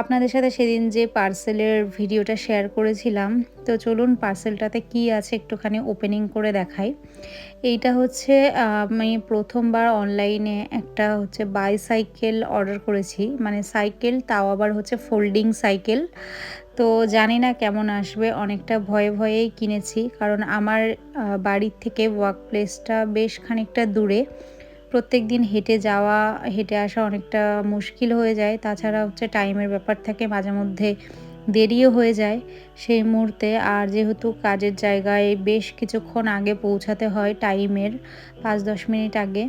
আপনাদের সাথে সেদিন যে পার্সেলের ভিডিওটা শেয়ার করেছিলাম, তো চলুন পার্সেলটাতে কি আছে একটুখানি ওপেনিং করে দেখাই। এইটা হচ্ছে আমি প্রথমবার অনলাইনে একটা হচ্ছে বাইসাইকেল অর্ডার করেছি। মানে সাইকেল তাও আবার হচ্ছে ফোল্ডিং সাইকেল তো জানি না কেমন আসবে, অনেকটা ভয়ে ভয়েই কিনেছি। কারণ আমার বাড়ির থেকে ওয়ার্ক প্লেসটা বেশ খানিকটা দূরে। প্রত্যেক দিন হেঁটে যাওয়া, হেঁটে আসা অনেকটা মুশকিল হয়ে যায়। তাছাড়া হচ্ছে টাইমের ব্যাপার থাকে, মাঝে মধ্যে দেরিও হয়ে যায় সেই মুহূর্তে। আর যেহেতু কাজের জায়গায় বেশ কিছুক্ষণ আগে পৌঁছাতে হয় টাইমের পাঁচ দশ মিনিট আগে,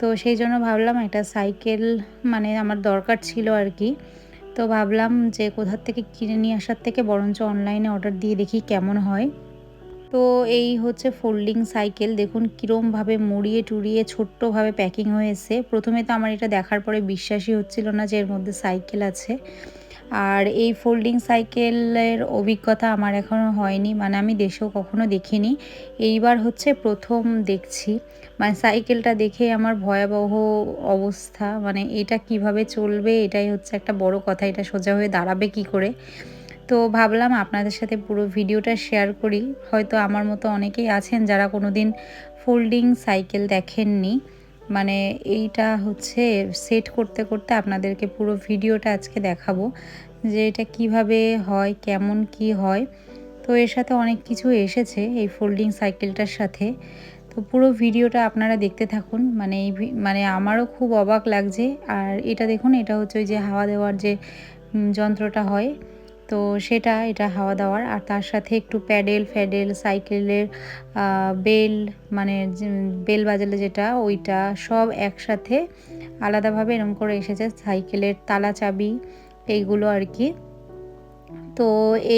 তো সেই জন্য ভাবলাম একটা সাইকেল মানে আমার দরকার ছিল আর কি। তো ভাবলাম যে কোথার থেকে কিনে নিয়ে আসার থেকে বরঞ্চ অনলাইনে অর্ডার দিয়ে দেখি কেমন হয়। তো এই হচ্ছে ফোল্ডিং সাইকেল দেখুন কীরমভাবে মুড়িয়ে টুড়িয়ে ছোট্টভাবে প্যাকিং হয়েছে প্রথমে তো আমার এটা দেখার পরে বিশ্বাসই হচ্ছিল না যে এর মধ্যে সাইকেল আছে। আর এই ফোল্ডিং সাইকেলের অভিজ্ঞতা আমার এখনও হয়নি মানে আমি দেশেও কখনো দেখিনি। এইবার হচ্ছে প্রথম দেখছি। মানে সাইকেলটা দেখে আমার ভয়াবহ অবস্থা মানে এটা কীভাবে চলবে, এটাই হচ্ছে একটা বড় কথা, এটা সোজা হয়ে দাঁড়াবে কি করে? তো ভাবলাম আপনাদের সাথে পুরো ভিডিওটা শেয়ার করি। হয়তো আমার মতো অনেকেই আছেন যারা কোনো দিন ফোল্ডিং সাইকেল দেখেননি। মানে এইটা হচ্ছে সেট করতে করতে আপনাদেরকে পুরো ভিডিওটা আজকে দেখাবো যে এটা কীভাবে হয়, কেমন কি হয়। তো এর সাথে অনেক কিছু এসেছে এই ফোল্ডিং সাইকেলটার সাথে। তো পুরো ভিডিওটা আপনারা দেখতে থাকুন। মানে এই মানে আমারও খুব অবাক লাগছে। আর এটা দেখুন, এটা হচ্ছে ওই যে হাওয়া দেওয়ার যে যন্ত্রটা হয়। তো সেটা, এটা হাওয়া দাওয়ার। আর তার সাথে একটু প্যাডেল ফ্যাডেল, সাইকেলের বেল মানে বেল বাজালে যেটা, ওইটা সব একসাথে আলাদাভাবে এরকম করে এসেছে। সাইকেলের তালা চাবি, এইগুলো আর কি। তো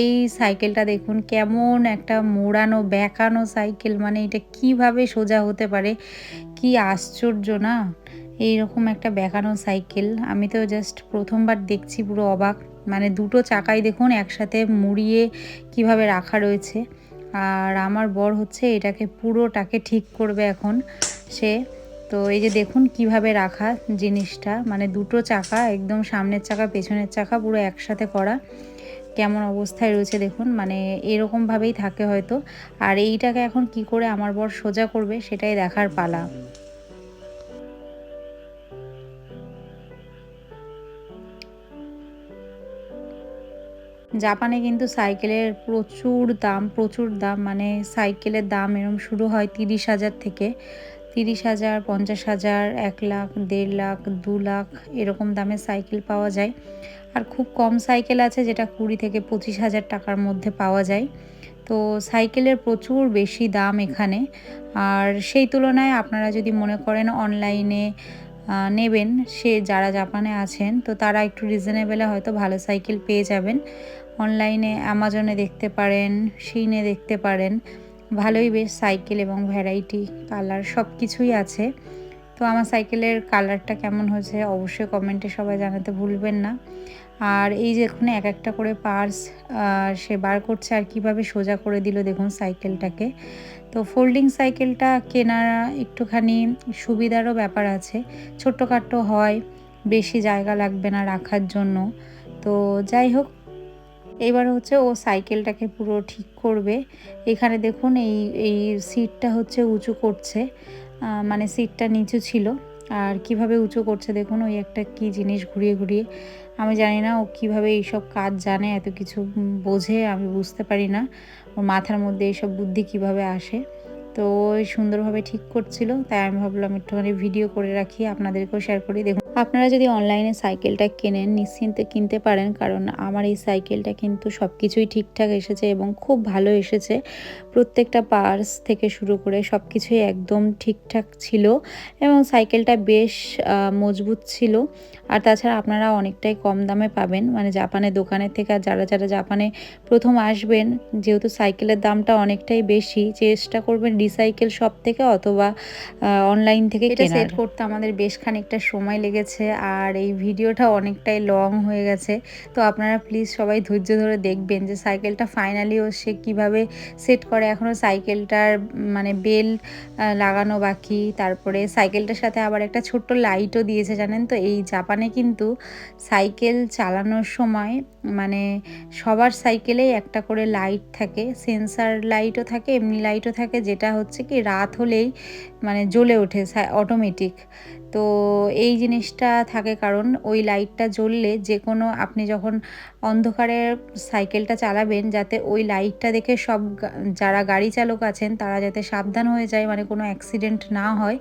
এই সাইকেলটা দেখুন, কেমন একটা মোড়ানো, বেঁকানো সাইকেল। মানে এটা কীভাবে সোজা হতে পারে? কি আশ্চর্য না? এইরকম একটা বেঁকানো সাইকেল। আমি তো জাস্ট প্রথমবার দেখছি, পুরো অবাক। মানে দুটো চাকাই দেখুন একসাথে মুড়িয়ে কীভাবে রাখা রয়েছে। আর আমার বর হচ্ছে এটাকে পুরোটাকে ঠিক করবে এখন সে। তো এই যে দেখুন কীভাবে রাখা জিনিসটা মানে দুটো চাকা, একদম সামনের চাকা, পেছনের চাকা, পুরো একসাথে করা। কেমন অবস্থায় রয়েছে দেখুন মানে এরকমভাবেই থাকে হয়তো। আর এইটাকে এখন কি করে আমার বর সোজা করবে, সেটাই দেখার পালা। জাপানে কিন্তু সাইকেলের প্রচুর দাম প্রচুর দাম মানে সাইকেলের দাম এরকম শুরু হয় তিরিশ হাজার থেকে। তিরিশ হাজার, পঞ্চাশ হাজার, এক লাখ, দেড় লাখ, দু লাখ এরকম দামের সাইকেল পাওয়া যায়। আর খুব কম সাইকেল আছে যেটা কুড়ি থেকে পঁচিশ হাজার টাকার মধ্যে পাওয়া যায়। তো সাইকেলের প্রচুর বেশি দাম এখানে। আর সেই তুলনায় আপনারা যদি মনে করেন অনলাইনে নেবেন, সে যারা জাপানে আছেন, তো তারা একটু রিজনেবেলে হয়তো ভালো সাইকেল পেয়ে যাবেন। অনলাইনে অ্যামাজনে দেখতে পারেন শিনে দেখতে পারেন। ভালোই বেশ সাইকেল এবং ভ্যারাইটি কালার সব কিছুই আছে। তো আমার সাইকেলের কালারটা কেমন হয়েছে অবশ্যই কমেন্টে সবাই জানাতে ভুলবেন না। আর এই যে এখানে এক একটা করে পার্স সে বার করছে আর কীভাবে সোজা করে দিল দেখুন সাইকেলটাকে তো ফোল্ডিং সাইকেলটা কেনার একটুখানি সুবিধারও ব্যাপার আছে। ছোট্টখাট্টো হয়, বেশি জায়গা লাগবে না রাখার জন্য। তো যাই হোক এবার হচ্ছে ও সাইকেলটাকে পুরো ঠিক করবে। এখানে দেখুন এই এই সিটটা হচ্ছে উঁচু করছে মানে সিটটা নিচু ছিল। আর কীভাবে উঁচু করছে দেখুন, ওই একটা কি জিনিস ঘুরিয়ে ঘুরিয়ে। আমি জানি না ও কীভাবে এইসব কাজ জানে, এত কিছু বোঝে, আমি বুঝতে পারি না। ওর মাথার মধ্যে এইসব বুদ্ধি কীভাবে আসে। তো সুন্দরভাবে ঠিক করছিল, তাই আমি ভাবলাম একটুখানি ভিডিও করে রাখি, আপনাদেরকেও শেয়ার করি। দেখুন আপনারা যদি অনলাইনে সাইকেলটা কেনেন, নিশ্চিন্তে কিনতে পারেন, কারণ আমার এই সাইকেলটা কিন্তু সব কিছুই ঠিকঠাক এসেছে এবং খুব ভালো এসেছে। প্রত্যেকটা পার্স থেকে শুরু করে সব কিছুই একদম ঠিকঠাক ছিল এবং সাইকেলটা বেশ মজবুত ছিল। আর তাছাড়া আপনারা অনেকটাই কম দামে পাবেন। মানে জাপানের দোকানের থেকে আর যারা যারা জাপানে প্রথম আসবেন যেহেতু সাইকেলের দামটা অনেকটাই বেশি চেষ্টা করবেন রিসাইকেল শপ থেকে অথবা অনলাইন থেকে এটা সেট করতে আমাদের বেশ খানিকটা সময় লেগেছে আর এই ভিডিওটা অনেকটাই লং হয়ে গেছে। তো আপনারা প্লিজ সবাই ধৈর্য ধরে দেখবেন যে সাইকেলটা ফাইনালি ও সে কীভাবে সেট করে। এখনও সাইকেলটার মানে বেল লাগানো বাকি। তারপরে সাইকেলটার সাথে আবার একটা ছোট্ট লাইটও দিয়েছে জানেন তো? এই জাপানে জাপানে কিন্তু সাইকেল চালানোর সময় মানে সবার সাইকেলেই একটা করে লাইট থাকে, সেন্সার লাইটও থাকে, এমনি লাইটও থাকে, যেটা হচ্ছে কি রাত হলেই মানে জ্বলে ওঠে অটোমেটিক তো এই জিনিসটা থাকে কারণ ওই লাইটটা জ্বললে যে কোনো আপনি যখন অন্ধকারে সাইকেলটা চালাবেন, যাতে ওই লাইটটা দেখে সব যারা গাড়ি চালক আছেন, তারা যাতে সাবধান হয়ে যায় মানে কোনো অ্যাক্সিডেন্ট না হয়।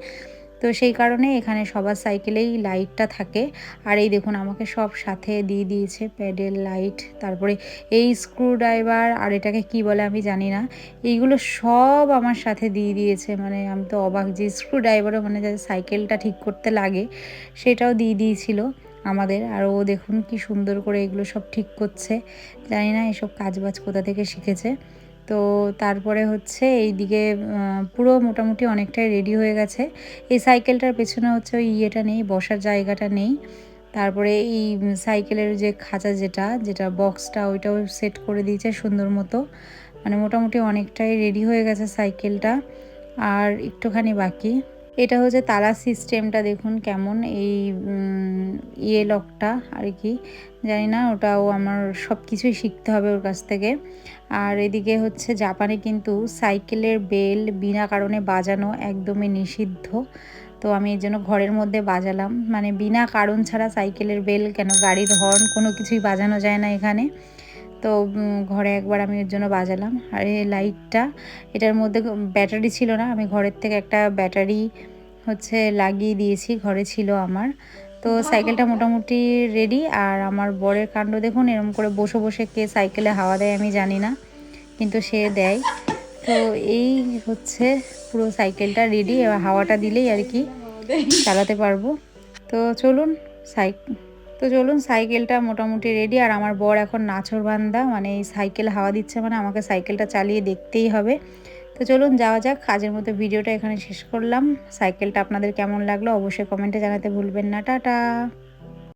তো সেই কারণে এখানে সবার সাইকেলেই লাইটটা থাকে। আর এই দেখুন, আমাকে সব সাথে দিয়ে দিয়েছে প্যাডেল, লাইট, তারপরে এই স্ক্রু ড্রাইভার আর এটাকে কি বলে আমি জানি না। এইগুলো সব আমার সাথে দিয়ে দিয়েছে। মানে আমি তো অবাক যে স্ক্রু ড্রাইভারও মানে যাতে সাইকেলটা ঠিক করতে লাগে, সেটাও দিয়ে দিয়েছিল আমাদের। আর ও দেখুন কি সুন্দর করে এগুলো সব ঠিক করছে। জানি না এসব কাজবাজ কোথা থেকে শিখেছে। তো তারপরে হচ্ছে এই দিকে পুরো মোটামুটি অনেকটাই রেডি হয়ে গেছে। এই সাইকেলটার পেছনে হচ্ছে ওই ইয়েটা নেই, বসার জায়গাটা নেই। তারপরে এই সাইকেলের যে খাঁচা যেটা যেটা বক্সটা ওইটাও সেট করে দিয়েছে সুন্দর মতো। মানে মোটামুটি অনেকটাই রেডি হয়ে গেছে সাইকেলটা আর একটুখানি বাকি। এটা হচ্ছে তালা সিস্টেমটা, দেখুন কেমন এই ইয়ে লকটা আর কি। জানি না, ওটাও আমার সব কিছুই শিখতে হবে ওর কাছ থেকে। আর এদিকে হচ্ছে জাপানে কিন্তু সাইকেলের বেল বিনা কারণে বাজানো একদমই নিষিদ্ধ। তো আমি এর জন্য ঘরের মধ্যে বাজালাম। মানে বিনা কারণ ছাড়া সাইকেলের বেল কেন, গাড়ির হর্ন কোনো কিছুই বাজানো যায় না এখানে। তো ঘরে একবার আমি ওর জন্য বাজালাম। আর এই লাইটটা এটার মধ্যে ব্যাটারি ছিল না আমি ঘরের থেকে একটা ব্যাটারি হচ্ছে লাগিয়ে দিয়েছি ঘরে ছিল আমার। তো সাইকেলটা মোটামুটি রেডি আর আমার বরের কাণ্ড দেখুন এরম করে বসে বসে কে সাইকেলে হাওয়া দেয় আমি জানি না কিন্তু সে দেয়। তো এই হচ্ছে পুরো সাইকেলটা রেডি এবার হাওয়াটা দিলেই আর কি চালাতে পারব। তো চলুন সাইক তো চলুন সাইকেলটা মোটামুটি রেডি আর আমার বর এখন নাচর বান্ধা মানে এই সাইকেল হাওয়া দিচ্ছে মানে আমাকে সাইকেলটা চালিয়ে দেখতেই হবে। তো চলুন যাওয়া যাক, কাজের মতো ভিডিওটা এখানে শেষ করলাম। সাইকেলটা আপনাদের কেমন লাগল অবশ্যই কমেন্টে জানাতে ভুলবেন না। টাটা!